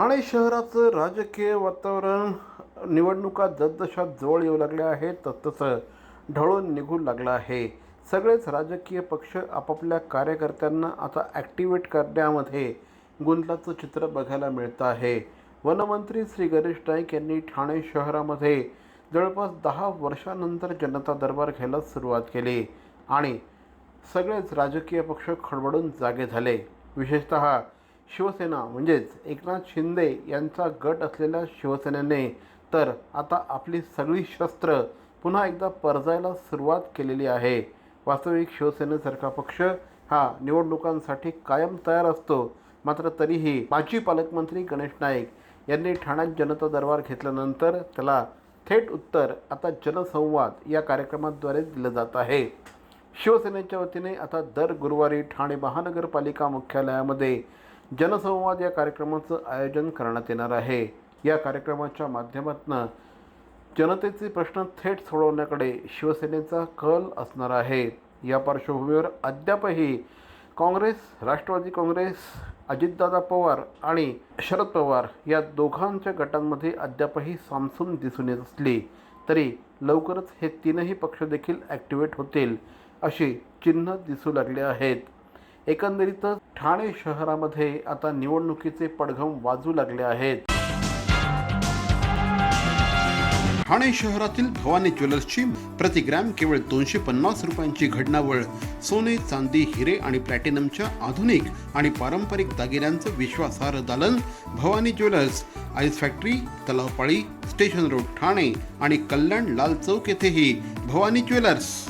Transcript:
ठाणे शहराचं राजकीय वातावरण निवडणुका जसजशा जवळ येऊ लागल्या आहेत तसतसं ढळून निघू लागलं आहे. सगळेच राजकीय पक्ष आपापल्या कार्यकर्त्यांना आता ॲक्टिवेट करण्यामध्ये गुंतल्याचं चित्र बघायला मिळतं आहे. वनमंत्री श्री गणेश नाईक यांनी ठाणे शहरामध्ये जवळपास दहा वर्षानंतर जनता दरबार घ्यायला सुरुवात केली आणि सगळेच राजकीय पक्ष खडबडून जागे झाले. विशेषत शिवसेना म्हणजेच एकनाथ शिंदे यांचा गट असलेल्या शिवसेनेने तर आता आपली सगळी शस्त्र पुन्हा एकदा परजायला सुरुवात केलेली आहे. वास्तविक शिवसेनेसारखा पक्ष हा निवडणुकांसाठी कायम तयार असतो. मात्र तरीही माजी पालकमंत्री गणेश नाईक यांनी ठाण्यात जनता दरबार घेतल्यानंतर त्याला थेट उत्तर आता जनसंवाद या कार्यक्रमाद्वारे दिलं जात आहे. शिवसेनेच्या वतीने आता दर गुरुवारी ठाणे महानगरपालिका मुख्यालयामध्ये जनसंवाद या कार्यक्रमाचं आयोजन करण्यात येणार आहे. या कार्यक्रमाच्या माध्यमातून जनतेचे प्रश्न थेट सोडवण्याकडे शिवसेनेचा कल असणार आहे. या पार्श्वभूमीवर अद्यापही काँग्रेस राष्ट्रवादी काँग्रेस अजितदादा पवार आणि शरद पवार या दोघांच्या गटांमध्ये अद्यापही सामसूम दिसून येत असली तरी लवकरच हे तीनही पक्ष देखील ॲक्टिवेट होतील अशी चिन्ह दिसू लागली आहेत. एकंदरीतच ठाणे शहरामध्ये आता निवडणुकीचे पडघम वाजू लागले आहेत. ठाणे शहरातील भवानी ज्वेलर्सची प्रति ग्रॅम केवळ दोनशे पन्नास रुपयांची घडणावळ सोने चांदी हिरे आणि प्लॅटिनमच्या आधुनिक आणि पारंपरिक दागिन्यांचं विश्वासार्ह दालन Bhavani Jewellers ice factory Talavpali station road Thane आणि कल्याण लाल चौक येथेही भवानी ज्वेलर्स.